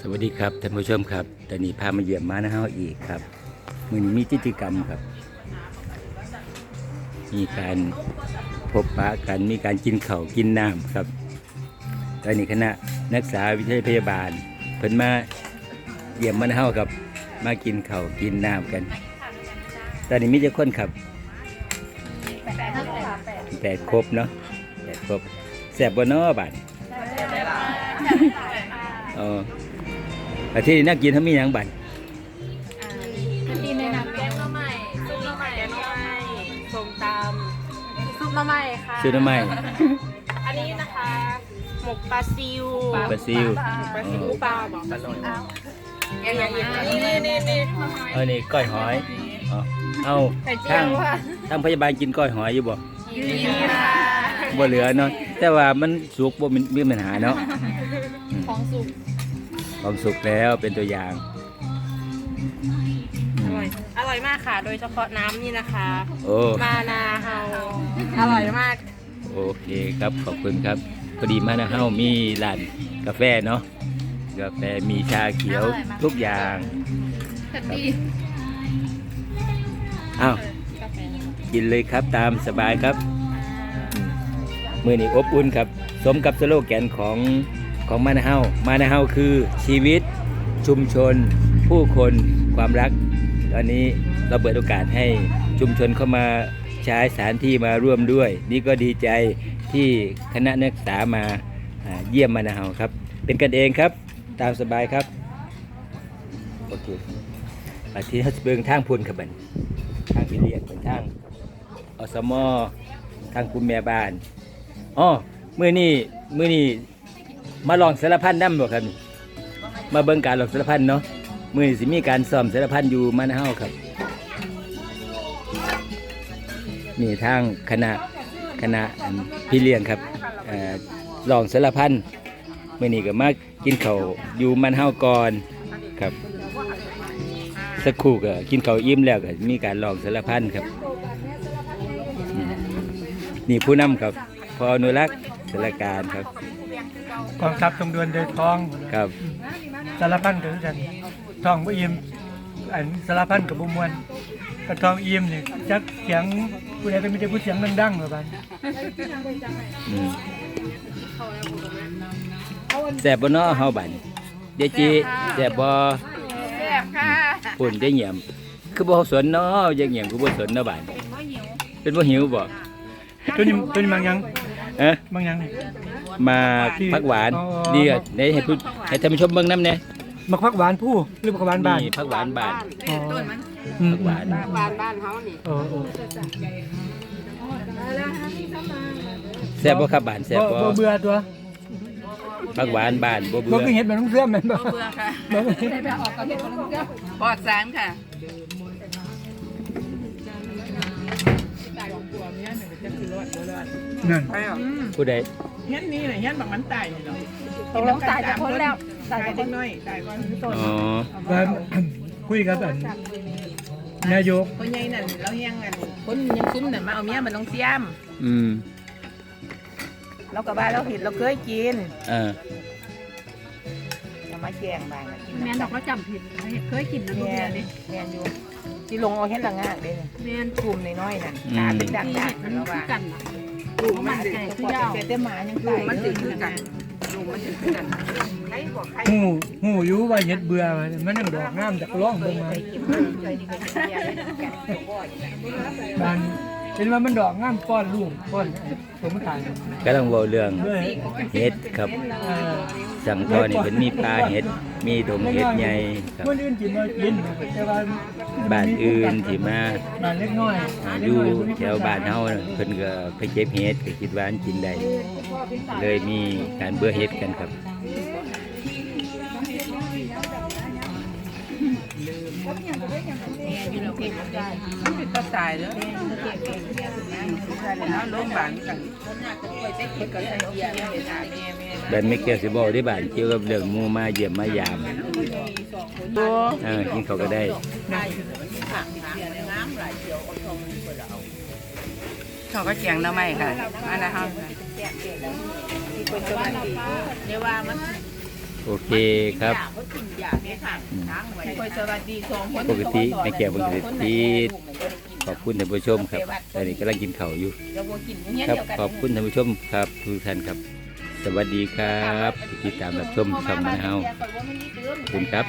สวัสดีครับท่านผู้ชมครับตอนนี้พามาเยี่ยมมานะฮะอีกครับมือนี้มีกิจกรรมครับ มีการพบปะกันมีการกินเข้ากินน้ำครับ ตอนนี้คณะนักศึกษาวิทยาพยาบาล เพิ่นมาเยี่ยมมานะฮะครับ มากินเข้ากินน้ำกัน ตอนนี้มีเจ้าคนครับแปดครบเนาะแปดครบแสบบนนอบาดอ๋อ อาทิตย์นี้นักกินเขามีหยังบันดีในน้ำแกงหน่อไม้ซุปหน่อไม้แกงหน่อไม้ส้มตำซุปหน่อไม้ค่ะซื้อทำไมอันนี้นะคะหมกปลาซิวปลาซิวปลาซิวปลาบอกปลาซิวแกงอย่างนี้นี่นี่นี่เอานี่ก้อยหอยเอาเอาทางทางพยาบาลกินก้อยหอยอยู่บ่นี่ค่ะบ่เหลือเนาะแต่ว่ามันสุกบ่มีมีปัญหาเนาะของสุก ของสุกแล้วเป็นตัวอย่างอือมร่อย อร่อยมากค่ะ โดยเฉพาะน้ำนี่นะคะ โอ้มานาเฮาอร่อยมาก โอเคครับขอบคุณครับพอดีมานะเฮามีร้านกาแฟเนาะกาแฟมีชาเขียวทุกอย่างอ้าวกินเลยครับตามสบายครับอืมมือนี้อบอุ่นครับ สมกับสโลแกนของ ของมานะเฮามานะเฮาคือชีวิตชุมชน ผู้คนความรัก ตอนนี้เราเปิดโอกาสให้ชุมชนเข้ามาใช้สถานที่มาร่วมด้วย นี่ก็ดีใจที่คณะนักศึกษามาเยี่ยมมานะเฮาครับ เป็นกันเองครับ ตามสบายครับโอเคอาทิตย์ฮัสเบิงทางพุนครับบัดนทางพิเรียนเป็นทางอสมอทางคุณแม่บ้านอ๋อเมื่อนี่มือนี่ มาลองสารพันน้ำบ่ครับนี่มาเบิ่งการลองสารพันเนาะมือนี้สิมีการซ้อมสารพันอยู่มานเฮาครับ นี่ทางคณะคณะพี่เลี้ยงครับอลองสารพันมื่อนี้ก็มากินเขาอยู่มันเฮาก่อนครับ สักครู่ก็กินเขาวอิ่มแล้วก็มีการลองสารพันครับ นี่ผู้นำครับ พออนุรักษ์สารการครับ กองทัพต้องเดินเดินท้องครับ สารพันกับกันท้องบ่อิ่มอันสารพันกับบ่มวนกระท้องอิ่มนี่จักเสียงผู้ใดก็มีแต่ผู้เสียงดังๆว่าบัดอืมแซ่บบ่เนาะเฮาบัดนี้เดยวจีแซ่บบ่แซ่บค่ะปุ่นได้เหี่ยม คือบ่สนเนาะยังเหี่ยมคือบ่สนเนาะบาดเป็นบ่หิวบ่ตัวนี้ตัวนี้บางยังเอ๊ะบางยังนี่ มาผักหวานอ๋อดีอะไหนให้ผู้ให้ท่านผู้ชมเบิ่งนำแหน่มักผักหวานผู้หรือผักหวานบ้าน นี่ผักหวานบานอ๋ออืมผักหวานบ้านบ้านเขานี่โอ้โอ้แซ่บบ่ครับบานแซ่บบ่บ่บ่เบื่อตัวผักหวานบานบ่บ่เบื่อคือเห็ดแบบน้องเสื่อมแม่นบ่เบื่อค่ะบ่ปลอดสารค่ะนั่น ผู้ใด เฮียนนี่น่ะเฮียนบางมันตายนี่เนาะตกลงตายจากคนแล้วตายเด็กน้อยตายก่อนต้นอ๋อว่าคุยกับอันนายกคนใหญ่นั่นเราเฮียงกันคนยังซุ้มนั่นมาเอาเมียมันต้องเสียมอืมเราก็ว่าเราเห็นเราเคยกินอ่าเรามาแจ้งบางกินแม่ดอกเราจำผิดเคยกินนะลูกแม่เรียนดิแม่อยู่ที่ลงเอาเห็นละงากเด้แม่นกลุ่มน้อยๆนั่นตาเป็นดังที่ๆเห็ดมันเราคืว่าอกันนะ กลุ่มมันสิไก่คืคืออยาวแต่หมายังตายมันสิคือกันกลุ่มมันสิคือกันใครบอกใครหูหูอยู่ว่าเห็ดเบื่อว่ามันยังดอกงามจากร้องเบิ่งมากินมันเคยดีกันเสียกันบ่อยบ้าน เป็นว่ามันดอกงามป้อนลูกป้อนสมตายก็ต้องเว้าเรื่องด้วยเห็ดครับเอ่อสั่งตอนี่เพิ่นมีปลาเห็ด มีดงเห็ดใหญ่ครับคนอื่นกินบ่กินแต่ว่าบ้านอื่นที่มาบ้านเล็กน้อยอ่าอยู่แถวบ้านเฮาน่ะเพิ่นก็ไปเก็บเห็ดก็คิดว่าอันกินได้เลยมีการเบื่อเห็ดกันครับ เก็บได้มันเป็นตับตายแล้วเก็บเองใช่แล้วโรงพยาบาลกันไปเช็คก็ได้เบียร์ไม่ได้แม่แม่แบบไม่เกี่ยวสิบอกที่บ้านเกี่ยวกับเรื่องหมู่มาเยี่ยมมายามตัวเออกินเขาวก็ได้เขาก็แจงเราไม่ค่ะอันนั้นเขาเดี๋ยวว่ามัน โโอเคครับคอยสวัสดีสองคนปกติแม่แก้วเพิ่นสิทีขอบคุณท่านผู้ชมครับตอนนี้กำลังกินข้าวอยู่เราบ่กินเงี้ยครับเดียวกันขอบคุณท่านผู้ชมครับทุกท่านครับ สวัสดีครับที่ติดตามรับชมช่องมาเฮาขอบคุณครับ